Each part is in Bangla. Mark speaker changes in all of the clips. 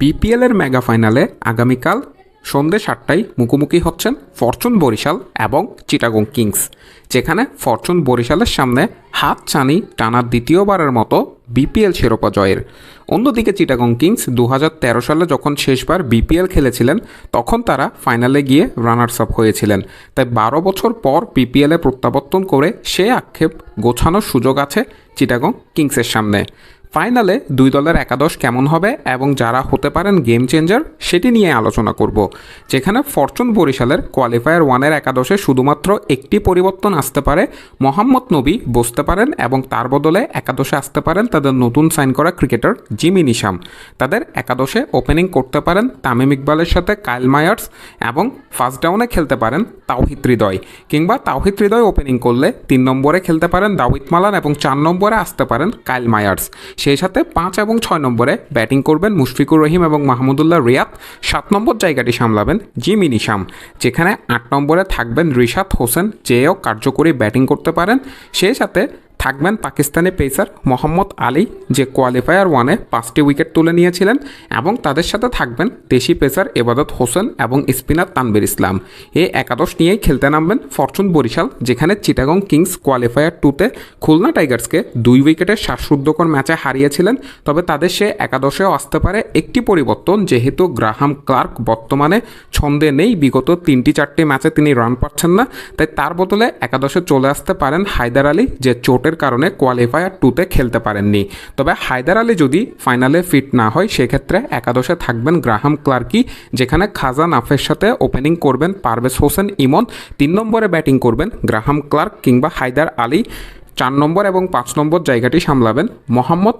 Speaker 1: বিপিএলের মেগা ফাইনালে আগামীকাল সন্ধ্যে সাতটায় মুখোমুখি হচ্ছেন ফরচুন বরিশাল এবং চিটাগং কিংস, যেখানে ফরচুন বরিশালের সামনে হাত চানি টানা দ্বিতীয়বারের মতো বিপিএল শিরোপা জয়ের। অন্যদিকে চিটাগং কিংস দু হাজার তেরো সালে যখন শেষবার বিপিএল খেলেছিলেন, তখন তারা ফাইনালে গিয়ে রানার্স আপ হয়েছিলেন। তাই বারো বছর পর বিপিএলে প্রত্যাবর্তন করে সে আক্ষেপ গোছানোর সুযোগ আছে চিটাগং কিংসের সামনে। ফাইনালে দুই দলের একাদশ কেমন হবে এবং যারা হতে পারেন গেম চেঞ্জার, সেটি নিয়ে আলোচনা করব, যেখানে ফরচুন বরিশালের কোয়ালিফায়ার ওয়ানের একাদশে শুধুমাত্র একটি পরিবর্তন আসতে পারে, মোহাম্মদ নবী বসতে পারেন এবং তার বদলে একাদশে আসতে পারেন তাদের নতুন সাইন করা ক্রিকেটার জিমি নিশাম। তাদের একাদশে ওপেনিং করতে পারেন তামিম ইকবালের সাথে কাইল মায়ার্স এবং ফার্স্ট ডাউনে খেলতে পারেন তাওহিদ হৃদয়, কিংবা তাওহিদ হৃদয় ওপেনিং করলে তিন নম্বরে খেলতে পারেন দাউদ মালান এবং চার নম্বরে আসতে পারেন কাইল মায়ার্স। সেই সাথে পাঁচ এবং ছয় নম্বরে ব্যাটিং করবেন মুশফিকুর রহিম এবং মাহমুদুল্লাহ রিয়াদ। সাত নম্বর জায়গাটি সামলাবেন জিমি নিশাম, যেখানে আট নম্বরে থাকবেন রিশাদ হোসেন, যেও কার্যকরী ব্যাটিং করতে পারেন। সেই সাথে থাকবেন পাকিস্তানি পেসার মোহাম্মদ আলী, যে কোয়ালিফায়ার ওয়ানে পাঁচটি উইকেট তুলে নিয়েছিলেন এবং তাদের সাথে থাকবেন দেশি পেসার এবাদত হোসেন এবং স্পিনার তানবির ইসলাম। এই একাদশ নিয়েই খেলতে নামবেন ফরচুন বরিশাল, যেখানে চিটাগং কিংস কোয়ালিফায়ার টুতে খুলনা টাইগার্সকে দুই উইকেটের শ্বাসরুদ্ধকর ম্যাচে হারিয়েছিলেন। তবে তাদের সে একাদশেও আসতে পারে একটি পরিবর্তন, যেহেতু গ্রাহাম ক্লার্ক বর্তমানে ছন্দে নেই, বিগত তিনটি চারটি ম্যাচে তিনি রান পাচ্ছেন না। তাই তার বদলে একাদশে চলে আসতে পারেন হায়দার আলী, যে চোটের কারণে কোয়ালিফায়ার টুতে খেলতে পারেননি। তবে হায়দার আলী যদি ফাইনালে ফিট না হয়, সেক্ষেত্রে একাদশে থাকবেন গ্রাহাম ক্লার্কি, যেখানে খাজা নাফের সাথে ওপেনিং করবেন পারভেজ হোসেন ইমন, তিন নম্বরে ব্যাটিং করবেন গ্রাহাম ক্লার্ক কিংবা হায়দার আলী। চার নম্বর এবং পাঁচ নম্বর জায়গাটি সামলাবেন মোহাম্মদ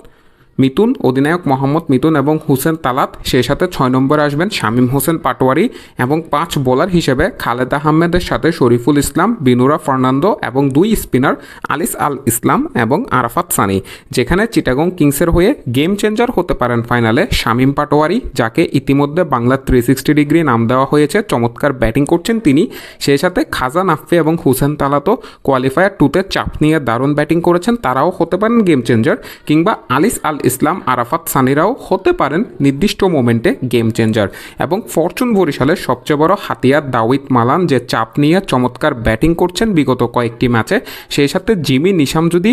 Speaker 1: মিতুন অধিনায়ক মোহাম্মদ মিতুন এবং হুসেন তালাত সেই সাথে ছয় নম্বরে আসবেন শামীম হোসেন পাটোয়ারি এবং পাঁচ বোলার হিসেবে খালেদ আহমেদের সাথে শরীফুল ইসলাম, বিনুরা ফার্নান্দো এবং দুই স্পিনার আলিস আল ইসলাম এবং আরাফাত সানি, যেখানে চিটাগং কিংসের হয়ে গেম চেঞ্জার হতে পারেন ফাইনালে শামীম পাটোয়ারি, যাকে ইতিমধ্যে বাংলা থ্রি সিক্সটি ডিগ্রি নাম দেওয়া হয়েছে, চমৎকার ব্যাটিং করছেন তিনি। সেই সাথে খাজা নাফে এবং হুসেন তালাতো কোয়ালিফায়ার টুতে চাপ নিয়ে দারুণ ব্যাটিং করেছেন, তারাও হতে পারেন গেম চেঞ্জার কিংবা আলিস আল ইসলাম আরাফাত সানিরাও হতে পারেন নির্দিষ্ট মোমেন্টে গেম চেঞ্জার এবং ফরচুন বরিশালের সবচেয়ে বড় হাতিয়ার দাউদ মালান যে চাপ নিয়ে চমৎকার ব্যাটিং করছেন বিগত কয়েকটি ম্যাচে সেই সাথে জিমি নিশাম যদি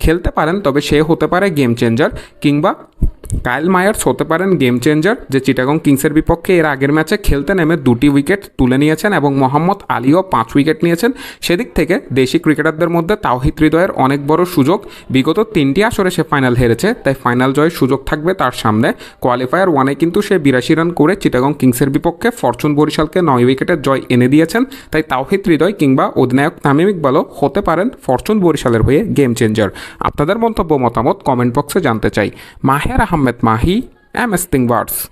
Speaker 1: খেলতে পারেন, তবে সে হতে পারে গেম চেঞ্জার কিংবা কাইল মায়ার্স হতে পারেন গেম চেঞ্জার যে চিটাগং কিংসের বিপক্ষে এর আগের ম্যাচে খেলতে নেমে দুটি উইকেট তুলে নিয়েছেন এবং মোহাম্মদ আলীও পাঁচ উইকেট নিয়েছেন। সেদিক থেকে দেশি ক্রিকেটারদের মধ্যে তাওহিদ হৃদয়ের অনেক বড় সুযোগ। বিগত তিনটি আসরে সে ফাইনাল হেরেছে, তাই ফাইনাল জয়ের সুযোগ থাকবে তার সামনে। কোয়ালিফায়ার ওয়ানে কিন্তু সে বিরাশি রান করে চিটাগং কিংসের বিপক্ষে ফরচুন বরিশালকে নয় উইকেটের জয় এনে দিয়েছেন। তাই তাওহিদ হৃদয় কিংবা অধিনায়ক তামিম ইকবালও হতে পারেন ফরচুন বরিশালের হয়ে গেম চেঞ্জার আপনাদের মন্তব্য মতামত কমেন্ট বক্সে জানতে চাই। মাহের Ahmed Mohammed Mahi, MS Thingwards.